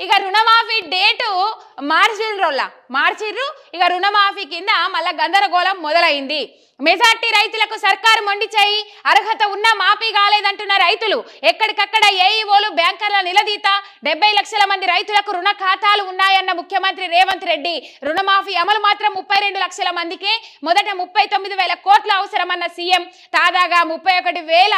ఇక రుణమాఫీ డేటు మార్చిన రోజుల మార్చిర్రు. ఇక రుణమాఫీ కింద మళ్ళా గందరగోళం మొదలైంది. మెజార్టీ రైతులకు సర్కారు మొండిచేయి అర్హత ఉన్నా మాఫీ కాలేదంటున్న రైతులు. ఎక్కడికక్కడ ఏఈఓలు బ్యాంకర్ల నిలదీత. డెబ్బై లక్షల మంది రైతులకు రుణ ఖాతాలు ఉన్నాయన్న ముఖ్యమంత్రి రేవంత్ రెడ్డి. రుణమాఫీ అమలు మాత్రం ముప్పై రెండు లక్షల మందికే. మొదట ముప్పై తొమ్మిది వేల కోట్లు అవసరమన్న సీఎం. తాజాగా ముప్పై ఒకటి వేల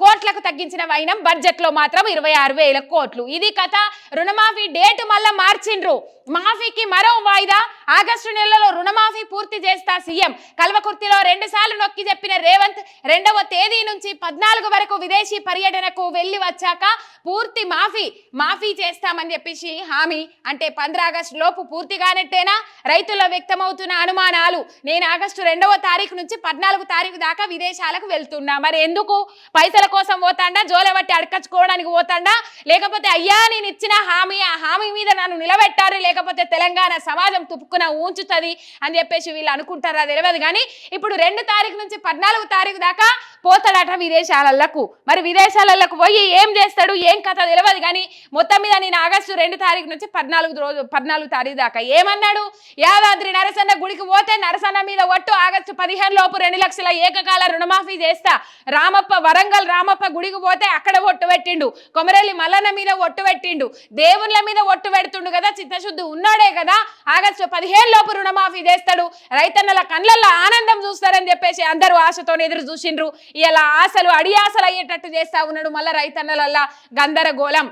కోట్లకు తగ్గించిన వైనం బడ్జెట్లో మాత్రం ఇరవై ఆరు వేల కోట్లు. ఇది కథ. రుణమాఫీ డేట్ మళ్ళా మార్చిండ్రు. మాఫీకి మరో వాయిదా. ఆగస్టు నెలలో రుణమాఫీ పూర్తి చేస్తా సీఎం. కల్వకుర్తిలో రెండు సార్లు నొక్కి చెప్పిన రేవంత్ రెండవ తేదీ నుంచి పద్నాలుగు వరకు విదేశీ పర్యటనకు వెళ్ళి వచ్చాక పూర్తి మాఫీ మాఫీ చేస్తామని చెప్పేసి హామీ. అంటే పంద్ర ఆగస్టు లోపు పూర్తిగానట్టేనా రైతుల్లో వ్యక్తమవుతున్న అనుమానాలు. నేను ఆగస్టు రెండవ తారీఖు నుంచి పద్నాలుగు తారీఖు దాకా విదేశాలకు వెళ్తున్నా. మరి ఎందుకు? పైసల కోసం పోతాండా? జోలబట్టి అడకచ్చుకోవడానికి పోతాండా? లేకపోతే అయ్యా నేను ఇచ్చిన హామీ ఆ హామీ మీద నన్ను నిలబెట్టారు? లేకపోతే తెలంగాణ సమాజం తుప్పుకున ఉంచుతుంది అని చెప్పేసి వీళ్ళు అనుకుంటారా? తెలియదు కానీ ఇప్పుడు రెండు తారీఖు నుంచి పద్నాలుగు తారీఖు దాకా పోతాడట విదేశాలకు మరి విదేశాలకు పోయి ఏం చేస్తాడు? ఏ కథ తెలియదు కానీ మొత్తం మీద నేను ఆగస్టు రెండు తారీఖు నుంచి పద్నాలుగు రోజు పద్నాలుగు తారీఖు దాకా ఏమన్నాడు? యాదాద్రి నరసన్న గుడికి పోతే నరసన్న మీద ఒట్టు ఆగస్టు పదిహేను లోపు రెండు లక్షల ఏకకాల రుణమాఫీ చేస్తా. రామప్ప వరంగల్ రామప్ప గుడికి పోతే అక్కడ ఒట్టు పెట్టిండు. కొమరెల్లి మల్లన్న మీద ఒట్టు పెట్టిండు. దేవుళ్ళ మీద ఒట్టు పెడుతుండు కదా చిత్తశుద్ధి ఉన్నాడే కదా ఆగస్టు పదిహేను లోపు రుణమాఫీ చేస్తాడు. రైతన్నల కళ్ళల్లో ఆనందం చూస్తారని చెప్పేసి అందరూ ఆశతో ఎదురు చూసిండ్రు. ఇలా ఆశలు అడియాసలు అయ్యేటట్టు చేస్తా ఉన్నాడు మళ్ళీ రైతన్నలల్లా. గందరగోళం.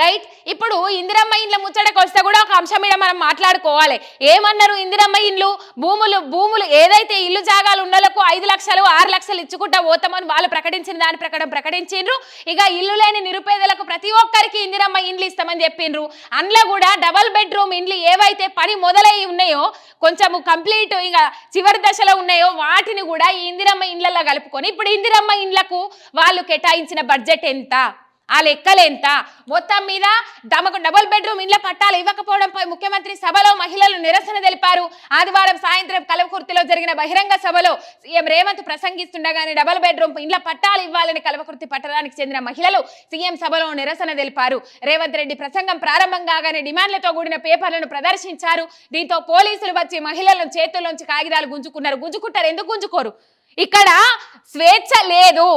రైట్? ఇప్పుడు ఇందిరమ్మ ఇండ్ల ముచ్చటకు వస్తే కూడా ఒక అంశం మీద మనం మాట్లాడుకోవాలి. ఏమన్నారు ఇందిరమ్మ ఇండ్లు? భూములు భూములు ఏదైతే ఇల్లు జాగాలు ఉన్నలకు ఐదు లక్షలు ఆరు లక్షలు ఇచ్చుకుంటా పోతామని వాళ్ళు ప్రకటించిన దాని ప్రకారం ప్రకటించిండ్రు. ఇక ఇల్లు లేని నిరుపేదలకు ప్రతి ఒక్కరికి ఇందిరమ్మ ఇండ్లు ఇస్తామని చెప్పిండ్రు. అందులో కూడా డబల్ బెడ్రూమ్ ఇండ్లు ఏవైతే పని మొదలై ఉన్నాయో కొంచెము కంప్లీట్ ఇక చివరి దశలో ఉన్నాయో వాటిని కూడా ఈ ఇందిరమ్మ ఇండ్లలో కలుపుకొని ఇప్పుడు ఇందిరమ్మ ఇండ్లకు వాళ్ళు కేటాయించిన బడ్జెట్ ఎంత? ఆ లెక్కలేంత మొత్తం మీద తమకు డబుల్ బెడ్రూమ్ ఇండ్ల పట్టాలు ఇవ్వకపోవడంపై ముఖ్యమంత్రి సభలో మహిళలు నిరసన తెలిపారు. ఆదివారం సాయంత్రం కలవకుర్తిలో జరిగిన బహిరంగ సభలో సీఎం రేవంత్ ప్రసంగిస్తుండగానే డబుల్ బెడ్రూమ్ ఇండ్ల పట్టాలు ఇవ్వాలని కలవకుర్తి పట్టణానికి చెందిన మహిళలు సీఎం సభలో నిరసన తెలిపారు. రేవంత్ రెడ్డి ప్రసంగం ప్రారంభం కాగానే డిమాండ్లతో కూడిన పేపర్లను ప్రదర్శించారు. దీంతో పోలీసులు వచ్చి మహిళలను చేతుల్లోంచి కాగితాలు గుంజుకున్నారు. గుంజుకుంటారు. ఎందుకు గుంజుకోరు? ఇక్కడ స్వేచ్ఛ లేదు.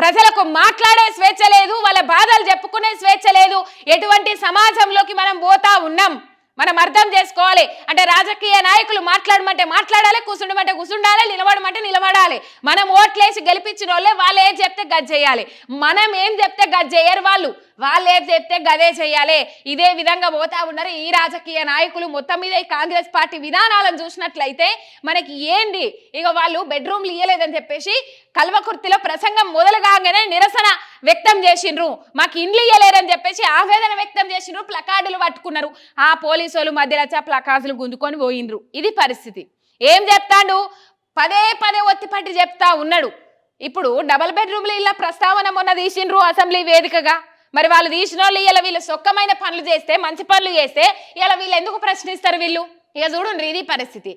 ప్రజలకు మాట్లాడే స్వేచ్ఛ లేదు వాళ్ళ బాధలు చెప్పుకునే స్వేచ్ఛ లేదు. ఎటువంటి సమాజంలోకి మనం పోతా ఉన్నాం? మనం అర్థం చేసుకోవాలి. అంటే రాజకీయ నాయకులు మాట్లాడమంటే మాట్లాడాలి కూర్చుండమంటే కూర్చుండాలి నిలబడమంటే నిలబడాలి. మనం ఓట్లేసి గెలిపించిన వాళ్ళే వాళ్ళు ఏం చెప్తే గది చేయాలి. మనం ఏం చెప్తే గది చేయరు వాళ్ళు. వాళ్ళు ఏది చెప్తే గదే చేయాలి ఇదే విధంగా పోతా ఉన్నారు. ఈ రాజకీయ నాయకులు మొత్తం మీద ఈ కాంగ్రెస్ పార్టీ విధానాలను చూసినట్లయితే మనకి ఏంది? ఇక వాళ్ళు బెడ్రూమ్లు ఇయ్యలేదని చెప్పేసి కల్వకుర్తిలో ప్రసంగం మొదలు కాగానే నిరసన వ్యక్తం చేసిండ్రు. మాకు ఇండ్లు ఇయ్యలేరని చెప్పేసి ఆవేదన వ్యక్తం చేసిండ్రు. ప్లకార్డులు పట్టుకున్నారు. ఆ పోలీసు వాళ్ళు మధ్యలో వచ్చి ప్లకార్డులు గుంజుకొని పోయిండ్రు. ఇది పరిస్థితి. ఏం చెప్తాడు? పదే పదే ఒత్తిపట్టి చెప్తా ఉన్నాడు. ఇప్పుడు డబల్ బెడ్రూమ్లు ఇలా ప్రస్తావన మొన్న తీసిండ్రు అసెంబ్లీ వేదికగా. మరి వాళ్ళు తీసిన వాళ్ళు ఇలా వీళ్ళు సొక్కమైన పనులు చేస్తే మంచి పనులు చేస్తే ఇలా వీళ్ళు ఎందుకు ప్రశ్నిస్తారు వీళ్ళు? ఇక చూడండి ఇది పరిస్థితి.